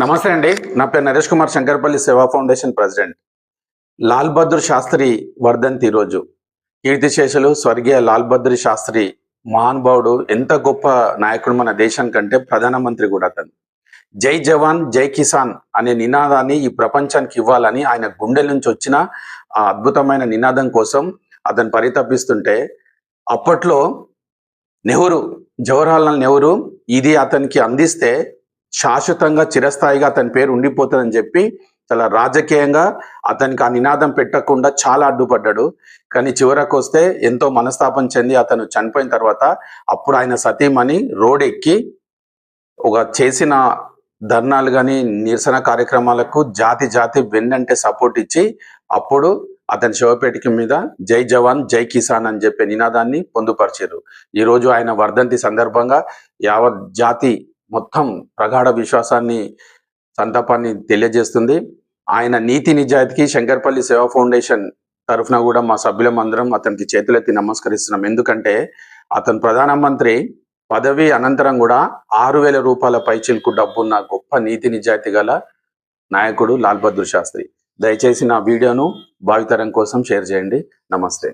నమస్తే అండి. నా పేరు నరేష్ కుమార్ శంకర్పల్లి సేవా ఫౌండేషన్ ప్రెసిడెంట్. లాల్ బహదూర్ శాస్త్రి వర్ధంతి ఈరోజు కీర్తిశేషులు స్వర్గీయ లాల్ బహదూర్ శాస్త్రి మహానుభావుడు ఎంత గొప్ప నాయకుడు మన దేశానికంటే ప్రధానమంత్రి కూడా అతను. జై జవాన్ జై కిసాన్ అనే నినాదాన్ని ఈ ప్రపంచానికి ఇవ్వాలని ఆయన గుండెల నుంచి వచ్చిన ఆ అద్భుతమైన నినాదం కోసం అతను పరితపిస్తుంటే అప్పట్లో నెహ్రూ జవహర్లాల్ నెహ్రూ ఇది అతనికి అందిస్తే శాశ్వతంగా చిరస్థాయిగా అతని పేరు ఉండిపోతుందని చెప్పి చాలా రాజకీయంగా అతనికి ఆ నినాదం పెట్టకుండా చాలా అడ్డుపడ్డాడు. కానీ చివరకు వస్తే ఎంతో మనస్తాపం చెంది అతను చనిపోయిన తర్వాత అప్పుడు ఆయన సతీమణి రోడ్ ఎక్కి ఒక చేసిన ధర్నాలు కానీ నిరసన కార్యక్రమాలకు జాతి జాతి వెన్నంటే సపోర్ట్ ఇచ్చి అప్పుడు అతని శివపేటిక మీద జై జవాన్ జై కిసాన్ అని చెప్పే నినాదాన్ని పొందుపరిచారు. ఈ రోజు ఆయన వర్ధంతి సందర్భంగా యావత్ జాతి మొత్తం ప్రగాఢ విశ్వాసాన్ని సంతాపాన్ని తెలియజేస్తుంది. ఆయన నీతి నిజాయితీకి శంకర్పల్లి సేవా ఫౌండేషన్ తరఫున కూడా మా సభ్యులం అందరం అతనికి చేతులెత్తి నమస్కరిస్తున్నాం. ఎందుకంటే అతను ప్రధానమంత్రి పదవి అనంతరం కూడా ఆరు వేల రూపాయల పైచిల్కు డబ్బున్న గొప్ప నీతి నిజాయితీ గల నాయకుడు లాల్ బహదూర్ శాస్త్రి. దయచేసి నా వీడియోను భావితరం కోసం షేర్ చేయండి. నమస్తే.